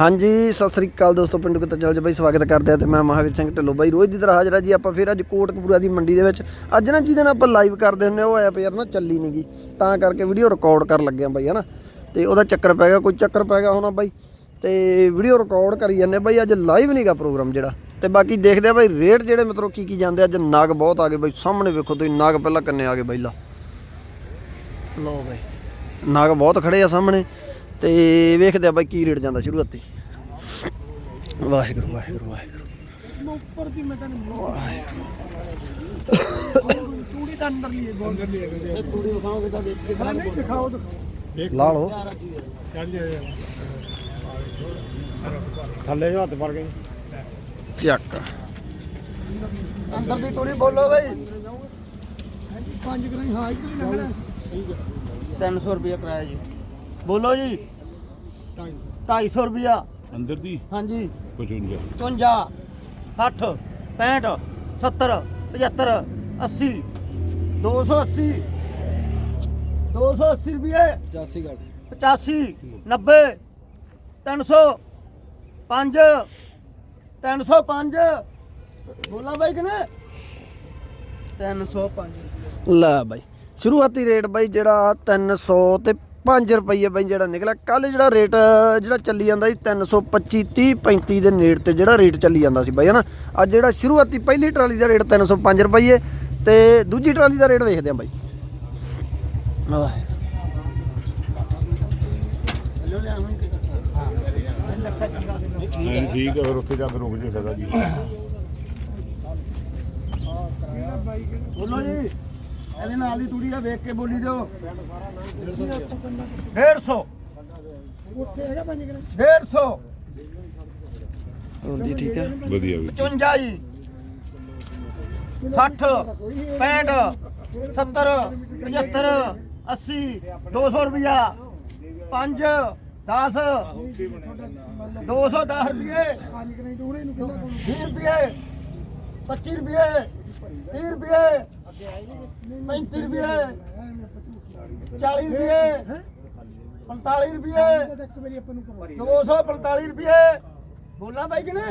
ਹਾਂਜੀ ਸਤਿ ਸ੍ਰੀ ਅਕਾਲ ਦੋਸਤੋ ਪਿੰਡੂ ਕਿਤੇ ਚੱਲ ਜਾ ਬਾਈ ਸਵਾਗਤ ਕਰਦੇ ਆ ਤੇ ਮੈਂ ਮਹਾਵੀਰ ਸਿੰਘ ਢਿੱਲੋਂ ਬਾਈ। ਰੋਜ਼ ਦੀ ਤਰ੍ਹਾਂ ਹਾਜ਼ਰ ਆ ਜੀ ਆਪਾਂ ਫਿਰ ਅੱਜ ਕੋਟਕਪੂਰਾ ਦੀ ਮੰਡੀ ਦੇ ਵਿੱਚ। ਅੱਜ ਨਾ ਜਿਹਦੇ ਨਾਲ ਆਪਾਂ ਲਾਈਵ ਕਰਦੇ ਹੁੰਨੇ ਉਹ ਐਪ ਯਾਰ ਨਾ ਚੱਲੀ ਨਹੀਂਗੀ ਤਾਂ ਕਰਕੇ ਵੀਡੀਓ ਰਿਕਾਰਡ ਕਰਨ ਲੱਗੇ ਆ ਬਾਈ ਹਨਾ? ਤੇ ਉਹਦਾ ਚੱਕਰ ਪੈ ਗਿਆ ਕੋਈ ਚੱਕਰ ਪੈ ਗਿਆ ਹੋਣਾ ਬਾਈ। ਤੇ ਵੀਡੀਓ ਰਿਕਾਰਡ ਕਰੀ ਜਾਂਦੇ ਬਾਈ ਅੱਜ ਲਾਈਵ ਨਹੀਂਗਾ ਪ੍ਰੋਗਰਾਮ ਜਿਹੜਾ। ਤੇ ਬਾਕੀ ਦੇਖਦੇ ਆ ਬਾਈ ਰੇਟ ਜਿਹੜੇ ਮਤਲਬ ਕੀ ਕੀ ਜਾਂਦੇ ਅੱਜ ਨਗ ਬਹੁਤ ਆ ਗਏ ਬਾਈ ਸਾਹਮਣੇ ਵੇਖੋ ਤੁਸੀਂ ਨਗ ਪਹਿਲਾਂ ਕੰਨੇ ਆ ਗਏ ਬਾਈ ਲਾ। ਲਓ ਬਾਈ। ਨਗ ਬਹੁਤ ਖੜੇ ਆ ਸਾਹਮਣੇ। ਤੇ ਵੇਖਦੇ ਆ ਬਾਈ ਕੀ ਰੇਟ ਜਾਂਦਾ ਸ਼ੁਰੂਆਤੀ ਵਾਹਿਗੁਰੂ ਵਾਹਿਗੁਰੂ ਵਾਹਿਗੁਰੂ। ਉੱਪਰ ਦੀ ਮੈਂ ਤੈਨੂੰ ਤੂੜੀ ਤਾਂ ਅੰਦਰ ਲਈ ਬਹੁਤ। ਅੰਦਰ ਲਈ ਤੂੜੀ ਵਿਖਾਓਗੇ ਤਾਂ ਦੇਖ ਕੇ ਨਹੀਂ ਦਿਖਾਓ ਲਾ ਲਓ। ਥੱਲੇ ਜੋ ਹੱਥ ਫੜ ਗਏ। ਚੱਕ। ਅੰਦਰ ਦੀ ਤੂੜੀ ਬੋਲੋ ਬਾਈ। ਪੰਜ ਗਰਾਈ ਹਾਂ ਇੱਧਰ ਹੀ ਲੰਘਣਾ। 300 ਰੁਪਏ ਕਿਰਾਇਆ ਜੀ। ਬੋਲੋ ਜੀ। 250 ਰੁਪਿਆ ਅੰਦਰ ਦੀ? ਹਾਂਜੀ। 55 54 60 65 70 75 80 280 280 ਰੁਪਏ। 85 ਗੱਲ 85 90 300 5 305 ਬੋਲਾ ਬਾਈ ਕਿਨੇ? 305 ਲੈ ਬਾਈ ਸ਼ੁਰੂਆਤੀ ਰੇਟ ਬਾਈ ਜਿਹੜਾ 300 ਤੇ 5 ਰੁਪਏ ਬਾਈ ਜਿਹੜਾ ਨਿਕਲਿਆ। ਕੱਲ ਜਿਹੜਾ ਰੇਟ ਜਿਹੜਾ ਚੱਲੀ ਜਾਂਦਾ ਸੀ 325 30 35 ਦੇ ਨੇੜ ਤੇ ਜਿਹੜਾ ਰੇਟ ਚੱਲੀ ਜਾਂਦਾ ਸੀ ਬਾਈ ਹਨਾ? ਅੱਜ ਜਿਹੜਾ ਸ਼ੁਰੂਆਤੀ ਪਹਿਲੀ ਟਰਾਲੀ ਦਾ ਰੇਟ 305 ਰੁਪਏ ਤੇ ਦੂਜੀ ਟਰਾਲੀ ਦਾ ਰੇਟ ਵੇਖਦੇ ਆਂ ਬਾਈ। ਆਹ ਨਹੀਂ ਠੀਕ ਹੈ ਫਿਰ ਉੱਥੇ ਜਾ ਕੇ ਰੁਕ ਜੇ ਫਾਇਦਾ ਜੀ ਬੋਲੋ ਜੀ। ਇਹਦੇ ਨਾਲ ਦੀ ਤੂੜੀ ਆ ਵੇਖ ਕੇ ਬੋਲੀ ਦਿਓ 150 ਉੱਥੇ ਹੈਗਾ ਪੰਜ ਗਰਾਈ 150 ਹਾਂਜੀ ਠੀਕ ਹੈ ਵਧੀਆ ਵੀ। 55 ਜੀ। 60 65 70 75 80 200 ਰੁਪਿਆ 5 10 210 ਰੁਪਏ ਪੰਜ ਗਰਾਈ ਦੋੜੇ ਨੂੰ ਕਿੰਨਾ 20 ਰੁਪਏ 25 ਰੁਪਏ 30 ਰੁਪਏ 35 ਰੁਪਏ 40 ਰੁਪਏ 45 ਰੁਪਏ ਤਾਂ ਇੱਕ ਵਾਰੀ ਆਪਾਂ ਨੂੰ ਕਰਵਾ 245 ਰੁਪਏ। ਬੋਲਾਂ ਬਾਈ ਕਿਨੇ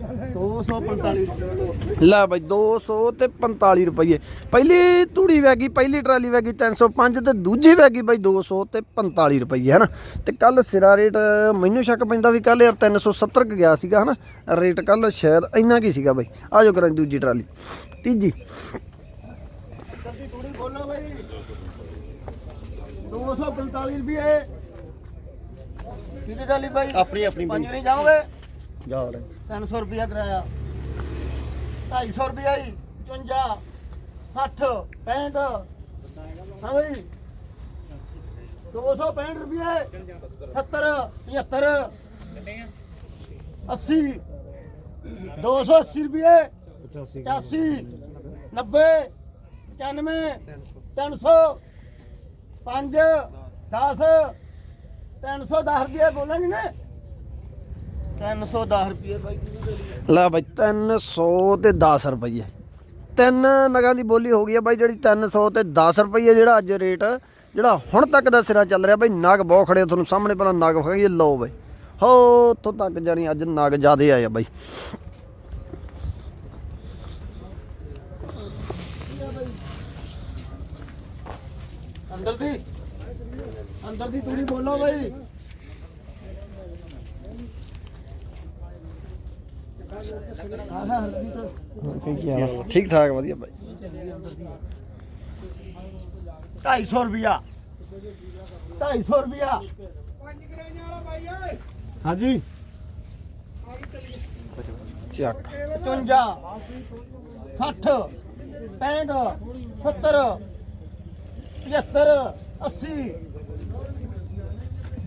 245 ਰੁਪਏ। ਲੈ ਬਾਈ 200 ਤੇ 45 ਰੁਪਏ ਪਹਿਲੀ ਤੂੜੀ ਵੈਗੀ ਪਹਿਲੀ ਟਰਾਲੀ ਵੈਗੀ 305 ਤੇ ਦੂਜੀ ਵੈਗੀ ਬਾਈ 200 ਤੇ 45 ਰੁਪਏ ਹੈ ਨਾ ਤੇ ਕੱਲ ਸਿਰਾ ਰੇਟ ਮੈਨੂੰ ਸ਼ੱਕ ਪੈਂਦਾ ਵੀ ਕੱਲ ਯਾਰ 370 ਕ ਗਿਆ ਸੀਗਾ ਹਨਾ? ਰੇਟ ਕੱਲ ਸ਼ਾਇਦ ਇੰਨਾ ਕੀ ਸੀਗਾ ਬਾਈ। ਆਜੋ ਕਰਾਂ ਦੂਜੀ ਟਰਾਲੀ। ਤੀਜੀ। ਤੂੜੀ ਬੋਲੋ ਬਾਈ 245 ਰੁਪਏ ਕਿਹਦੀ ਟਰਾਲੀ ਬਾਈ? ਆਪਣੀ ਆਪਣੀ ਪੰਜ ਨਹੀਂ ਜਾਓਗੇ? ਜਾ ਵੜੇ 300 ਰੁਪਿਆ ਕਿਰਾਇਆ। 250 ਰੁਪਿਆ ਜੀ 55 60 65 ਹਾਂ ਬਈ। 265 ਰੁਪਏ 70 75 80 280 ਰੁਪਏ 85 90 95 300 5 10 310 ਰੁਪਏ ਬੋਲਾਂਗੇ ਨਾ। 310 ਰੁਪਏ ਬਾਈ ਲੈ ਬਾਈ 300 ਤੇ 10 ਰੁਪਏ ਤਿੰਨ ਨਗਾਂ ਦੀ ਬੋਲੀ ਹੋ ਗਈ ਹੈ ਬਾਈ ਜਿਹੜੀ 300 ਤੇ 10 ਰੁਪਏ ਜਿਹੜਾ ਅੱਜ ਰੇਟ ਜਿਹੜਾ ਹੁਣ ਤੱਕ ਦਾ ਸਿਰਾ ਚੱਲ ਰਿਹਾ ਬਾਈ ਨਗ ਬਹੁਤ ਖੜੇ ਤੁਹਾਨੂੰ ਸਾਹਮਣੇ ਪਹਿਲਾਂ ਨਗ ਵਿਖਾਈਏ ਲਓ ਬਾਈ। ਹੋ ਉੱਥੋਂ ਤੱਕ ਜਾਣੀ ਅੱਜ ਨਗ ਜ਼ਿਆਦੇ ਆਏ ਆ ਬਾਈ। ਅੰਦਰ ਦੀ ਅੰਦਰ ਦੀ ਤੂੜੀ ਬੋਲੋ ਬਾਈ। ਠੀਕ ਠਾਕ ਵਧੀਆ ਬਾਈ। 250 ਰੁਪਿਆ 250 ਰੁਪਿਆ ਹਾਂਜੀ। ਚੱਕ। 55 60 65 70 75 80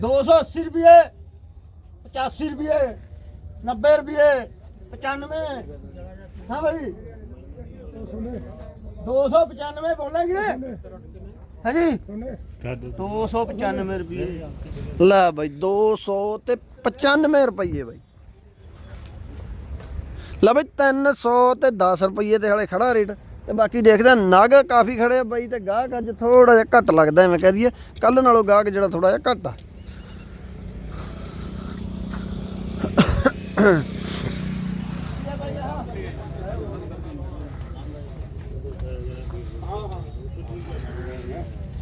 280 ਰੁਪਏ 85 ਰੁਪਏ 90 ਰੁਪਏ 95 ਹਾਂ ਭਾਈ 295 ਬੋਲਾਂਗੇ ਹਾਂਜੀ। 295 ਰੁਪਏ ਲੈ ਬਾਈ 200 ਤੇ 95 ਰੁਪਏ ਬਾਈ। ਲੈ ਬਈ 300 ਤੇ 10 ਰੁਪਏ ਤੇ ਹਲੇ ਖੜਾ ਰੇਟ। ਤੇ ਬਾਕੀ ਦੇਖਦੇ ਨਗ ਕਾਫੀ ਖੜੇ ਆ ਬਾਈ ਤੇ ਗਾਹਕ ਅੱਜ ਥੋੜਾ ਜਿਹਾ ਘੱਟ ਲੱਗਦਾ ਐਵੇਂ ਕਹਿ ਦਈਏ। ਕੱਲ ਨਾਲੋਂ ਗਾਹਕ ਜਿਹੜਾ ਥੋੜਾ ਜਿਹਾ ਘੱਟ ਆ।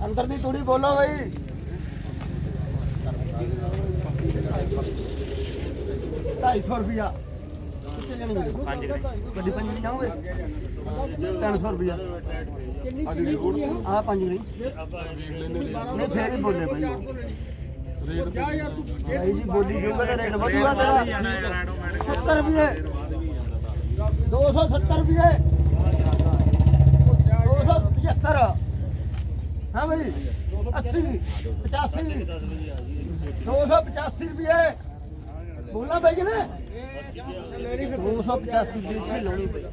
ਅੰਦਰ ਦੀ ਤੂੜੀ ਬੋਲੋ ਬਈ। ਢਾਈ ਸੌ ਰੁਪਿਆ ਕਿੱਥੇ ਜਾਣਗੇ ਪੰਜ ਗੱਡੀ ਪੰਜ ਨਹੀਂ ਜਾਓਗੇ? 300 ਰੁਪਿਆ ਆ ਪੰਜ ਨਹੀਂ। ਨਹੀਂ ਫੇਰ ਹੀ ਬੋਲੇ ਭਾਈ ਭਾਈ ਜੀ ਬੋਲੀ ਜੂਗਾ ਤਾਂ ਰੇਟ ਵਧੂਗਾ ਤੇਰਾ। 70 ਰੁਪਏ। 270 ਰੁਪਏ। 275 ਹਾਂ ਭਾਈ 80 85 285 ਰੁਪਏ ਬੋਲਾ ਭਾਈ ਕਿ ਨਾ 285 ਰੁਪਏ ਲਾਉਣੀ ਪਈ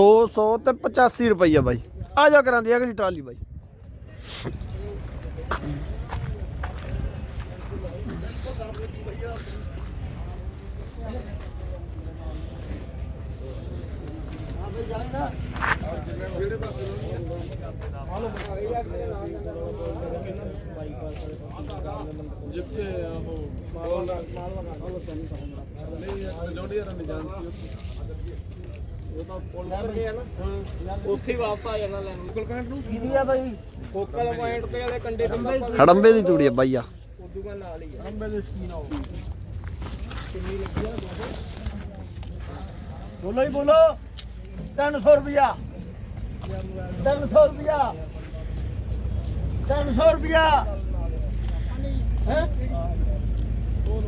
200 ਤੇ 85 ਰੁਪਈਆ ਬਾਈ। ਆ ਜਾ ਕਰਾਂ ਦੀ ਅਗਲੀ ਟਰਾਲੀ ਬਾਈ। ਉੱਥੇ ਹੀ ਵਾਪਸ ਆ ਜਾਣਾ ਲੈਣ ਕੋਲ ਕਹਿੰਟ ਨੂੰ ਕਿਹਦੀ ਆ ਬਾਈ ਕੋਕਲ ਪੁਆਇੰਟ ਤੇ ਵਾਲੇ ਕੰਡੇ ਤੇ ਆਪਾਂ ਹੜੰਬੇ ਦੀ ਤੂੜੀ ਆ ਬਾਈ ਆ। ਉਦੋਂ ਨਾਲ ਹੀ ਅੰਬੇ ਦੇ ਸਕੀਨ ਆਓ ਬੋਲੋ। ਹੀ ਬੋਲੋ 300 ਰੁਪਿਆ 300 ਰੁਪਿਆ 300 ਰੁਪਿਆ ਹੈ?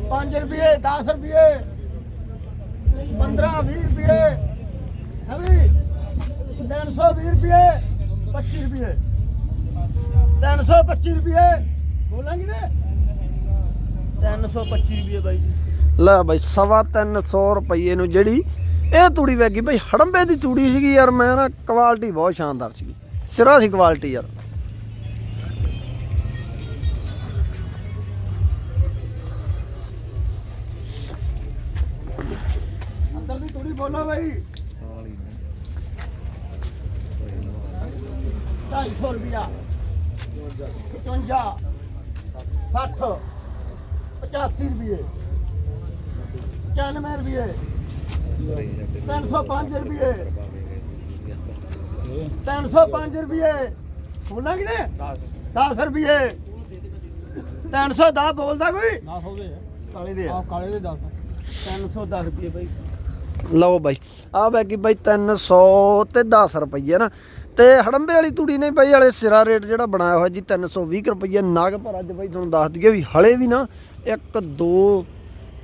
5 ਰੁਪਏ 10 ਰੁਪਏ 15 20 ਰੁਪਏ। ਹੈ ਵੀ? 320 ਰੁਪਏ 25 ਰੁਪਏ। 325 ਰੁਪਏ। ਬੋਲਾਂਗੇ ਨੇ? 325 ਰੁਪਏ ਬਾਈ ਲੈ ਬਾਈ, ਸਵਾ 300 ਰੁਪਏ ਨੂੰ ਜਿਹੜੀ ਇਹ ਤੂੜੀ ਵੈਗੀ ਬਈ, ਹੜੰਬੇ ਦੀ ਤੂੜੀ ਸੀਗੀ ਯਾਰ, ਮੈਂ ਨਾ ਕੁਆਲਿਟੀ ਬਹੁਤ ਸ਼ਾਨਦਾਰ ਸੀਗੀ। ਸਿਰਾ ਸੀ ਕੁਆਲਿਟੀ ਯਾਰ। ਅੰਦਰ ਦੀ ਤੂੜੀ ਬੋਲੋ ਬਈ। 250 ਰੁਪਿਆ 55 60 85 ਰੁਪਏ। 95 ਰੁਪਏ। 305 ਰੁਪਏ। 305 ਰੁਪਏ। ਬੋਲਾਂ ਕਿ ਨੇ 10 ਰੁਪਏ 310 ਬੋਲਦਾ ਕੋਈ? ਨਾ ਹੋਵੇ। ਕਾਲੇ ਦੇ ਆ। ਕਾਲੇ ਦੇ 10 310 ਰੁਪਏ ਬਾਈ। ਲਓ ਬਾਈ ਆ ਬੈਗੀ ਬਾਈ 300 ਤੇ 10 ਰੁਪਏ ਨਾ। ਤੇ ਹੜੰਬੇ ਵਾਲੀ ਤੂੜੀ ਨੇ ਬਾਈ ਵਾਲੇ ਸਿਰਾ ਰੇਟ ਜਿਹੜਾ ਬਣਾਇਆ ਹੋਇਆ ਜੀ 320 ਰੁਪਏ ਨਗ ਪਰ ਅੱਜ ਬਾਈ ਤੁਹਾਨੂੰ ਦੱਸ ਦਈਏ ਵੀ ਹਲੇ ਵੀ ਨਾ 1 2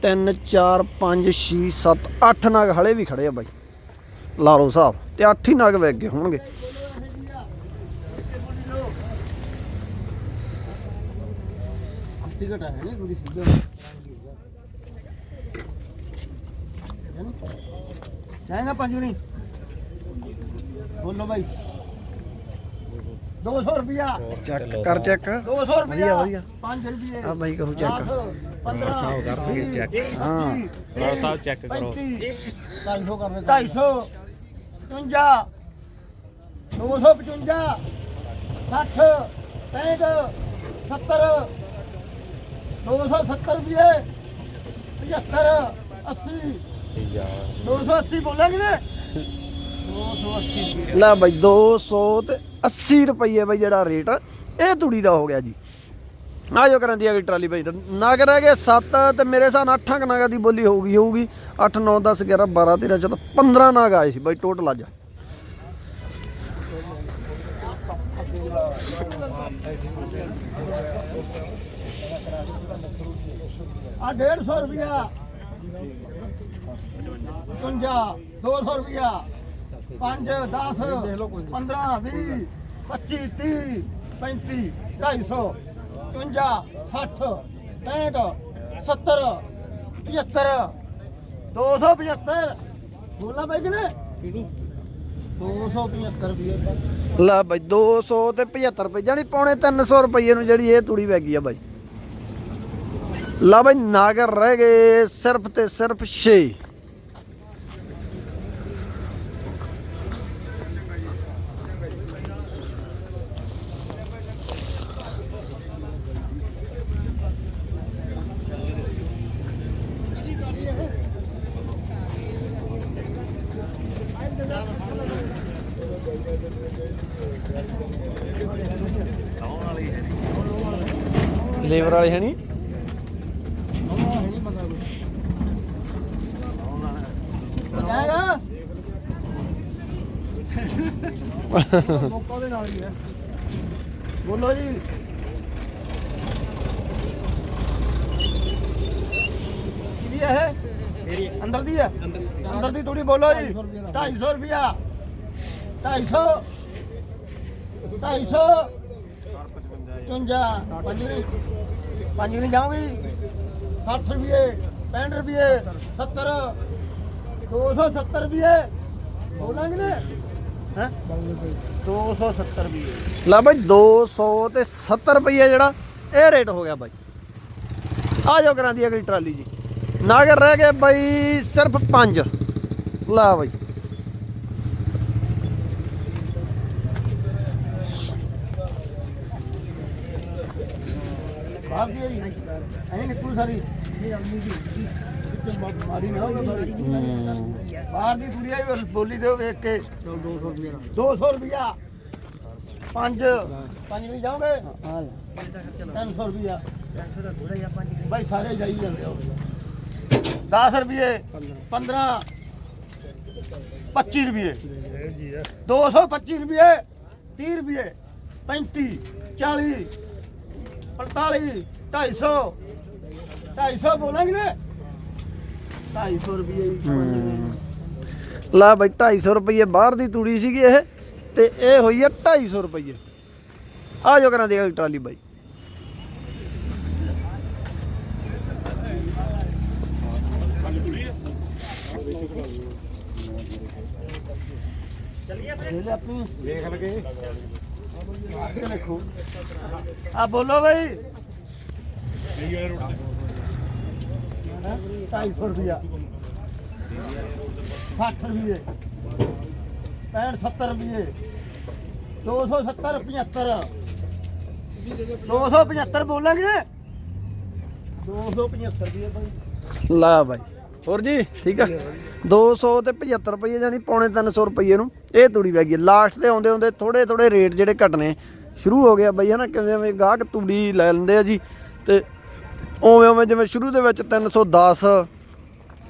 3 4 5 6 7 8 ਨਗ ਹਲੇ ਵੀ ਖੜੇ ਆ ਬਾਈ। ਲਾ ਲਓ ਸਾਹਿਬ ਤੇ 8 ਹੀ ਨਗ ਵਗ ਗਏ ਹੋਣਗੇ। ਟਿਕਟ ਹੈ ਨਹੀਂ। ਥੋੜੀ ਸਿੱਧਾ ਜਾਏਗਾ ਪੰਜੂਰੀ ਬੋਲੋ ਭਾਈ 200 ਰੁਪਿਆ ਚੈੱਕ ਕਰ ਚੈੱਕ। 200 ਰੁਪਿਆ ਵਧੀਆ ਵਧੀਆ। 5 ਰੁਪਏ ਆ ਭਾਈ ਕਰੋ ਚੈੱਕ। 15 ਸਾਹ ਕਰਕੇ ਚੈੱਕ। ਹਾਂ। ਰਾਓ ਸਾਹਿਬ ਚੈੱਕ ਕਰੋ। 250 ਕਰਨੇ 250 55 255 60 65 70 270 ਰੁਪਏ 75 80 280 ਬੋਲਾਂਗੇ ਨੇ 280 ਲੈ ਬਾਈ 200 ਤੇ 80 ਰੁਪਏ ਬਾਈ ਜਿਹੜਾ ਰੇਟ, ਇਹ ਤੂੜੀ ਦਾ ਹੋ ਗਿਆ ਜੀ। ਆ ਜੋ ਕਰਨ ਦੀ ਅਗਲੀ ਟਰਾਲੀ ਬਾਈ ਨਗ ਰਹਿ ਗਏ 7 ਤੇ ਮੇਰੇ ਹਿਸਾਬ ਨਾਲ 8 ਨਗਾਂ ਦੀ ਬੋਲੀ ਹੋਊਗੀ ਹੋਊਗੀ। 8 9 10 11 12 13 14 15 ਨਗ ਆਏ ਸੀ ਬਾਈ ਟੋਟਲ ਅੱਜ। ਆ 150 ਰੁਪਿਆ 55 200 ਰੁਪਿਆ 5 10 15 20 25 30 35 250 55 60 65 70 75 275 ਬੋਲਾ ਬਾਈ ਕਿਨੇ 275 ਰੁਪਏ ਲੈ ਬਾਈ 200 ਤੇ 75 ਰੁਪਏ ਜਾਨੀ ਪੌਣੇ 300 ਰੁਪਏ ਨੂੰ ਜਿਹੜੀ ਇਹ ਤੂੜੀ ਗਈ ਆ ਬਾਈ। ਲਾ ਬਾਈ, ਨਾਗਰ ਰਹਿ ਗਏ ਸਿਰਫ ਤੇ ਸਿਰਫ 6 5 ਲੇਬਰ ਵਾਲੇ ਹੈ ਨਹੀਂ ਜਾਏਗਾ ਮੌਕਾ ਦੇ ਨਾਲ ਹੀ ਹੈ ਬੋਲੋ ਜੀ। ਕਿਹਦੀ ਹੈ ਇਹ? ਅੰਦਰ ਦੀ ਹੈ ਅੰਦਰ ਦੀ ਥੋੜੀ ਬੋਲੋ ਜੀ। 250 ਰੁਪਿਆ 250 250 55 ਪੰਜ ਨਹੀਂ ਪੰਜ ਨਹੀਂ ਜਾਓਗੀ 60 ਰੁਪਏ 65 ਰੁਪਏ 70 270 ਰੁਪਏ। ਬੋਲਾਂਗੇ ਨਾ। ਹੈ? 270 ਰੁਪਏ। ਲੈ ਬਾਈ 200 ਤੇ 70 ਰੁਪਏ ਜਿਹੜਾ ਇਹ ਰੇਟ ਹੋ ਗਿਆ ਬਾਈ। ਆ ਜਾਓ ਕਰਾਂ ਦੀ ਅਗਲੀ ਟਰਾਲੀ ਜੀ। ਨਾਗਰ ਰਹਿ ਗਏ ਬਾਈ ਸਿਰਫ 5 ਲਾ ਬਾਈ। ਬਾਹਰ ਦੀ ਆਈ। ਐਂ ਨਿਕਲੂ ਸਾਰੀ। ਮਾਰੀ ਨਾ ਬਾਹਰ ਦੀ ਕੁੜੀ ਆਈ ਬੋਲ- ਬੋਲੀ ਦਿਓ, ਵੇਖ ਕੇ। 200 ਰੁਪਿਆ 200 ਪੰਜ। ਪੰਜ ਨਹੀਂ ਜਾਓਗੇ? 300 ਰੁਪਿਆ ਭਾਈ ਸਾਰੇ ਜਾਈ ਜਾਂਦੇ ਹੋ। 10 ਰੁਪਏ 15 25 ਰੁਪਏ 225 ਰੁਪਏ 30 ਰੁਪਏ 35 40 45 250 250 ਬੋਲਾਂਗੇ ਨੇ। 250 ਰੁਪਏ ਹੀ। ਲਾ ਬਾਈ 250 ਰੁਪਏ ਬਾਹਰ ਦੀ ਤੂੜੀ ਸੀਗੀ ਇਹ ਤੇ ਇਹ ਹੋਈ ਹੈ 250 ਰੁਪਏ ਆ ਜਾਓ ਕਰਾਂ ਦੀ ਟਰਾਲੀ ਬਾਈ। ਦੇਖ ਲਗੇ। ਆ ਬੋਲੋ ਬਈ। ਹੈਂ? ਢਾਈ ਸੌ ਰੁਪਿਆ 60 ਰੁਪਏ 65 70 ਰੁਪਏ 270 75 275 ਬੋਲਾਂਗੇ। 275 ਰੁਪਏ ਭਾਈ। ਲਾ ਬਾਈ। ਹੋਰ ਜੀ, ਠੀਕ ਆ? 200 ਤੇ 75 ਰੁਪਏ ਜਾਨੀ ਪੌਣੇ 300 ਰੁਪਏ ਨੂੰ। ਇਹ ਤੂੜੀ ਪੈ ਗਈ। ਲਾਸਟ ਤੇ ਆਉਂਦੇ ਆਉਂਦੇ ਥੋੜੇ ਥੋੜੇ ਰੇਟ ਜਿਹੜੇ ਘਟਨੇ ਸ਼ੁਰੂ ਹੋ ਗਿਆ ਬਈ, ਹਨਾ? ਕਿਵੇਂ ਗਾਹਕ ਤੂੜੀ ਲੈ ਲੈਂਦੇ ਆ ਜੀ। ਤੇ ਉਵੇਂ ਉਵੇਂ ਜਿਵੇਂ ਸ਼ੁਰੂ ਦੇ ਵਿੱਚ 310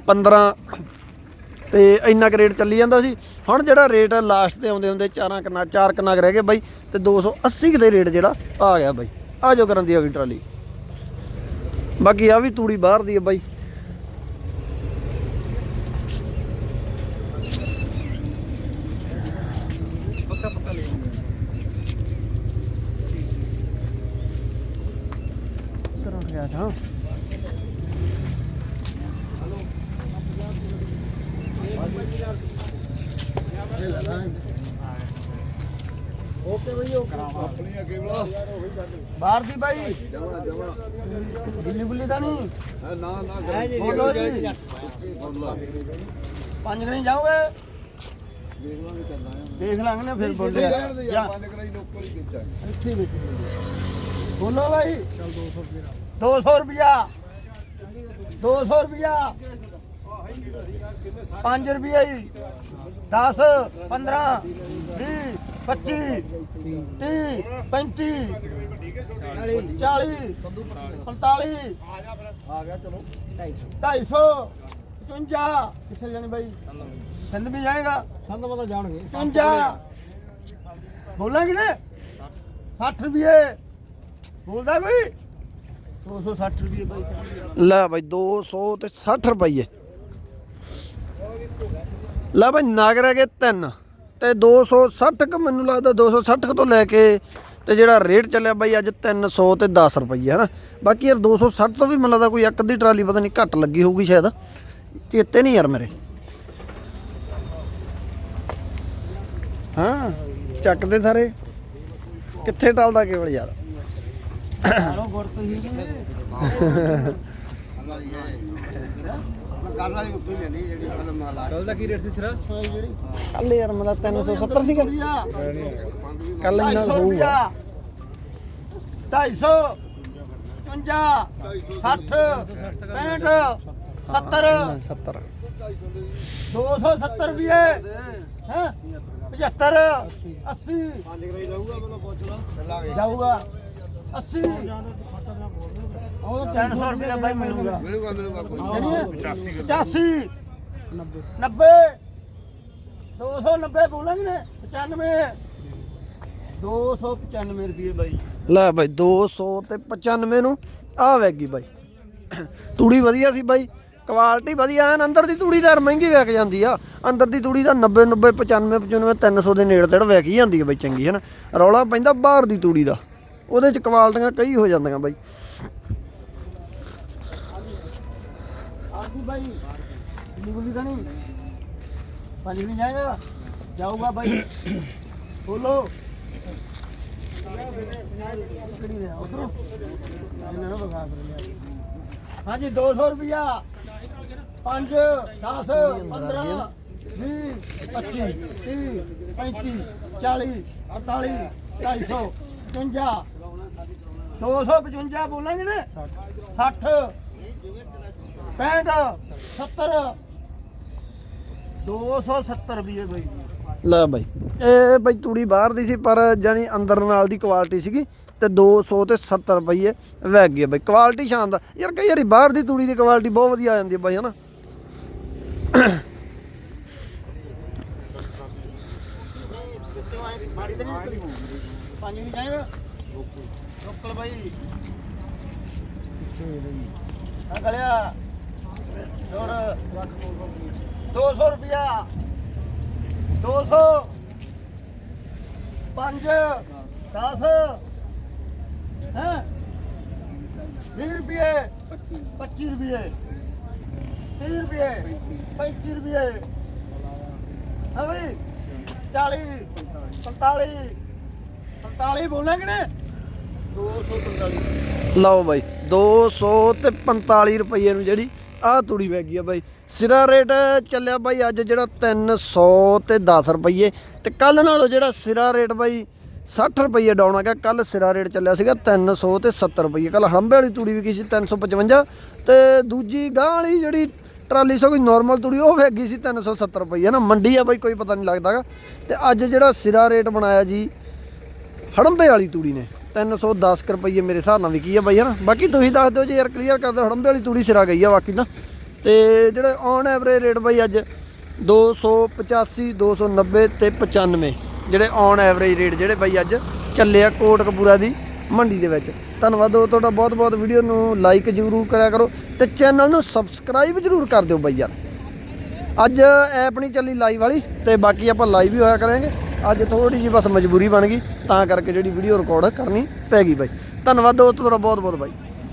15 ਤੇ ਇੰਨਾ ਕੁ ਰੇਟ ਚੱਲੀ ਜਾਂਦਾ ਸੀ। ਹੁਣ ਜਿਹੜਾ ਰੇਟ ਲਾਸਟ ਤੇ ਆਉਂਦੇ ਹੁੰਦੇ ਚਾਰਾਂ ਕਨਾ ਚਾਰ ਕਨਾ ਰਹਿ ਗਏ ਬਾਈ, ਤੇ 280 ਕੁ ਦੇ ਰੇਟ ਜਿਹੜਾ ਆ ਗਿਆ ਬਾਈ। ਆ ਜੋ ਕਰਨ ਦੀ ਅਗਲੀ ਟਰਾਲੀ। ਬਾਕੀ ਆ ਵੀ ਤੂੜੀ ਬਾਹਰ ਦੀ ਹੈ ਬਾਈ। ਥਾ ਓਕੇ ਬਈ ਬਾਹਰ ਦੀ ਬਾਈ। ਦਿੱਲੀ ਗੁੱਲੀ ਦਾ ਨਹੀਂ। ਨਾ ਨਾ ਬੋਲੋ ਜੀ। ਪੰਜ ਨਹੀਂ ਜਾਓਗੇ? ਦੇਖ ਲਾਂਗੇ ਨਾ ਫਿਰ ਬੋਲੇ ਜਾ ਪੰਜ ਕਰਾਈ ਲੋਕਲ ਹੀ ਵਿੱਚ ਇੱਥੇ ਵਿੱਚ। ਬੋਲੋ ਭਾਈ 200 ਰੁਪਿਆ 200 ਰੁਪਿਆ 5 ਰੁਪਏ ਜੀ 10 15 20 25 30 35 40 45 ਆ ਗਿਆ ਚਲੋ 250 55 ਕਿੱਥੇ ਜਾਣੀ ਬਾਈ? ਸੰਦ ਵੀ ਜਾਏਗਾ। ਸੰਦ ਪਤਾ ਜਾਣਗੇ। 55 ਬੋਲਾਂਗੇ ਨਾ। 60 ਰੁਪਏ ਬੋਲਦਾ ਕੋਈ? 260 ਰੁਪਏ ਬਾਈ ਲੈ ਬਾਈ 200 ਤੇ 60 ਰੁਪਏ ਲੈ ਬਾਈ, ਨਗ ਰਹਿ ਗਏ ਤਿੰਨ। ਤੇ 260 ਕ ਮੈਨੂੰ ਲੱਗਦਾ 260 ਕੁ ਤੋਂ ਲੈ ਕੇ ਤੇ ਜਿਹੜਾ ਰੇਟ ਚੱਲਿਆ ਬਾਈ ਅੱਜ 300 ਤੇ 10 ਰੁਪਏ ਹੈ ਨਾ ਬਾਕੀ ਯਾਰ 260 ਤੋਂ ਵੀ ਮੈਨੂੰ ਲੱਗਦਾ ਕੋਈ ਇੱਕ ਅੱਧੀ ਟਰਾਲੀ ਪਤਾ ਨਹੀਂ ਘੱਟ ਲੱਗੀ ਹੋਊਗੀ ਸ਼ਾਇਦ। ਚੇਤੇ ਨਹੀਂ ਯਾਰ ਮੇਰੇ। ਹਾਂ, ਚੱਕਦੇ ਸਾਰੇ। ਕਿੱਥੇ ਟਲਦਾ ਕੇਵਲ ਯਾਰ? ਕੱਲ ਦਾ ਕੀ ਰੇਟ ਸੀ ਸਿਰਾ? ਕੱਲ ਯਾਰ ਮੇਰਾ 370 ਸੀਗਾ। ਕੱਲ ਇੰਨਾ 250 ਹੋਊਗਾ। ਰੁਪਿਆ 250 50 60 65 70 70 270 ਰੁਪਏ ਹੈ? 75 80 ਜਾਊਗਾ। 80 300 ਰੁਪਏ ਬਾਈ ਮਿਲੂਗਾ। ਮਿਲੂਗਾ ਮਿਲੂਗਾ ਕੋਈ ਜਾਨੀ 85 90 290 ਬੋਲਾਂਗੇ ਨੇ 95 295 ਰੁਪਏ ਬਾਈ। ਲੈ ਬਾਈ 200 ਤੇ 95 ਨੂੰ ਆ ਵੈਗੀ ਬਾਈ। ਤੂੜੀ ਵਧੀਆ ਸੀ ਬਾਈ ਕੁਆਲਿਟੀ ਵਧੀਆ ਐਨ ਅੰਦਰ ਦੀ ਤੂੜੀ ਤਾਂ ਯਾਰ ਮਹਿੰਗੀ ਵਿਕ ਜਾਂਦੀ ਆ। ਅੰਦਰ ਦੀ ਤੂੜੀ ਦਾ 90 90 95 95 300 ਦੇ ਨੇੜੇ ਤੇੜ ਵਿਕ ਹੀ ਜਾਂਦੀ ਆ ਬਾਈ ਚੰਗੀ ਹੈ ਨਾ? ਰੌਲਾ ਪੈਂਦਾ ਬਾਹਰ ਦੀ ਤੂੜੀ ਦਾ। ਉਹਦੇ ਚ ਕੁਆਲਟੀਆਂ ਕਈ ਹੋ ਜਾਂਦੀਆਂ ਬਾਈ। ਆਦੀ ਬਾਈ ਨਿਕਲੀ ਤਾਂ ਨਹੀਂ? ਪੰਜ ਨਹੀਂ ਜਾਏਗਾ। ਜਾਊਗਾ ਬਾਈ। ਬੋਲੋ ਕਿਹੜੀ ਨੇ ਉਧਰੋਂ। ਇਹਨਾਂ ਨੂੰ ਬਗਾ ਕਰ ਹਾਂਜੀ 200 ਰੁਪਿਆ 5 10 15 20 25 30 35 40 48 250 55 255 ਬੋਲਾਂਗੇ ਨੇ। 60 65 70 270 ਰੁਪਏ ਬਈ। ਲੈ ਬਾਈ। ਇਹ ਬਾਈ ਤੂੜੀ ਬਾਹਰ ਦੀ ਸੀ ਪਰ ਜਾਨੀ ਅੰਦਰ ਨਾਲ ਦੀ ਕੁਆਲਿਟੀ ਸੀਗੀ ਤੇ 200 ਤੇ 70 ਰੁਪਏ ਵੈਗ ਗਿਆ ਬਾਈ। ਕੁਆਲਿਟੀ ਸ਼ਾਨਦਾਰ। ਯਾਰ ਕਈ ਵਾਰੀ ਬਾਹਰ ਦੀ ਤੂੜੀ ਦੀ ਕੁਆਲਿਟੀ ਬਹੁਤ ਵਧੀਆ ਆ ਜਾਂਦੀ ਹੈ ਬਾਈ ਹਨਾ? ਮਾੜੀ ਤੇ ਨਹੀਂ ਨਿਕਲੀ ਪੰਜ ਨਹੀਂ ਜਾਏਗਾ ਲੋਕਲ ਬਾਈ। ਆ ਗਲਿਆ। ਜੋੜ। 200 ਰੁਪਿਆ 200 5 10 ਹੈ? 20 ਰੁਪਏ। 25 ਰੁਪਏ। 30 ਰੁਪਏ। 35 ਰੁਪਏ। ਹਾਂ ਬਈ? 40 45 45 ਬੋਲਾਂਗੇ ਨੇ 245 ਲਓ ਬਾਈ 200 ਤੇ 45 ਰੁਪਏ ਨੂੰ ਜਿਹੜੀ ਆਹ ਤੂੜੀ ਵੈਗ ਗਈ ਆ ਬਾਈ। ਸਿਰਾ ਰੇਟ ਚੱਲਿਆ ਬਾਈ ਅੱਜ ਜਿਹੜਾ 300 ਤੇ 10 ਰੁਪਏ ਤੇ ਕੱਲ ਨਾਲੋਂ ਜਿਹੜਾ ਸਿਰਾ ਰੇਟ ਬਾਈ 60 ਰੁਪਏ ਡਾਊਨ ਆ ਗਿਆ। ਕੱਲ ਸਿਰਾ ਰੇਟ ਚੱਲਿਆ ਸੀਗਾ 300 ਤੇ 70 ਰੁਪਏ ਕੱਲ ਹੜੰਬੇ ਵਾਲੀ ਤੂੜੀ ਵਿਕੀ ਸੀ 355 ਤੇ ਦੂਜੀ ਗਾਂ ਵਾਲੀ ਜਿਹੜੀ ਟਰਾਲੀ ਸੋ ਕੋਈ ਨਾਰਮਲ ਤੂੜੀ, ਉਹ ਵੇਚ ਗਈ ਸੀ 370 ਰੁਪਏ ਨਾ ਮੰਡੀ ਆ ਬਾਈ, ਕੋਈ ਪਤਾ ਨਹੀਂ ਲੱਗਦਾਗਾ। ਤੇ ਅੱਜ ਜਿਹੜਾ ਸਿਰਾ ਰੇਟ ਬਣਾਇਆ ਜੀ ਹੜੰਬੇ ਵਾਲੀ ਤੂੜੀ ਨੇ। 310 ਕੁ ਰੁਪਏ ਮੇਰੇ ਹਿਸਾਬ ਨਾਲ ਵਿਕੀ ਆ ਬਾਈ, ਹਨਾ? ਬਾਕੀ ਤੁਸੀਂ ਦੱਸ ਦਿਓ ਜੇ ਯਾਰ ਕਲੀਅਰ ਕਰ ਦਿਓ, ਹੜੰਬੇ ਵਾਲੀ ਤੂੜੀ ਸਿਰਾ ਗਈ ਆ ਬਾਕੀ ਤਾਂ। ਤੇ ਜਿਹੜੇ ਔਨ ਐਵਰੇਜ ਰੇਟ ਬਾਈ ਅੱਜ 285 290 ਤੇ 95 ਜਿਹੜੇ ਔਨ ਐਵਰੇਜ ਰੇਟ ਜਿਹੜੇ ਬਾਈ ਅੱਜ ਚੱਲੇ ਆ ਕੋਟਕਪੂਰਾ ਦੀ ਮੰਡੀ ਦੇ ਵਿੱਚ। ਧੰਨਵਾਦ ਦੋ ਤੁਹਾਡਾ ਬਹੁਤ ਬਹੁਤ ਵੀਡੀਓ ਨੂੰ ਲਾਈਕ ਜ਼ਰੂਰ ਕਰਿਆ ਕਰੋ ਤੇ ਚੈਨਲ ਨੂੰ ਸਬਸਕ੍ਰਾਈਬ ਜ਼ਰੂਰ ਕਰ ਦਿਓ ਬਾਈ ਯਾਰ। ਅੱਜ ਐਪ ਨਹੀਂ ਚੱਲੀ ਲਾਈਵ ਵਾਲੀ ਤੇ ਬਾਕੀ ਆਪਾਂ ਲਾਈਵ ਹੀ ਹੋਇਆ ਕਰਾਂਗੇ। ਅੱਜ ਥੋੜੀ ਜਿਹੀ ਬਸ ਮਜਬੂਰੀ ਬਣ ਗਈ, ਤਾਂ ਕਰਕੇ ਜਿਹੜੀ ਵੀਡੀਓ ਰਿਕਾਰਡ ਕਰਨੀ ਪੈ ਗਈ ਬਾਈ। ਧੰਨਵਾਦ ਦੋਸਤੋ, ਤੁਹਾਡਾ ਬਹੁਤ ਬਹੁਤ ਬਾਈ।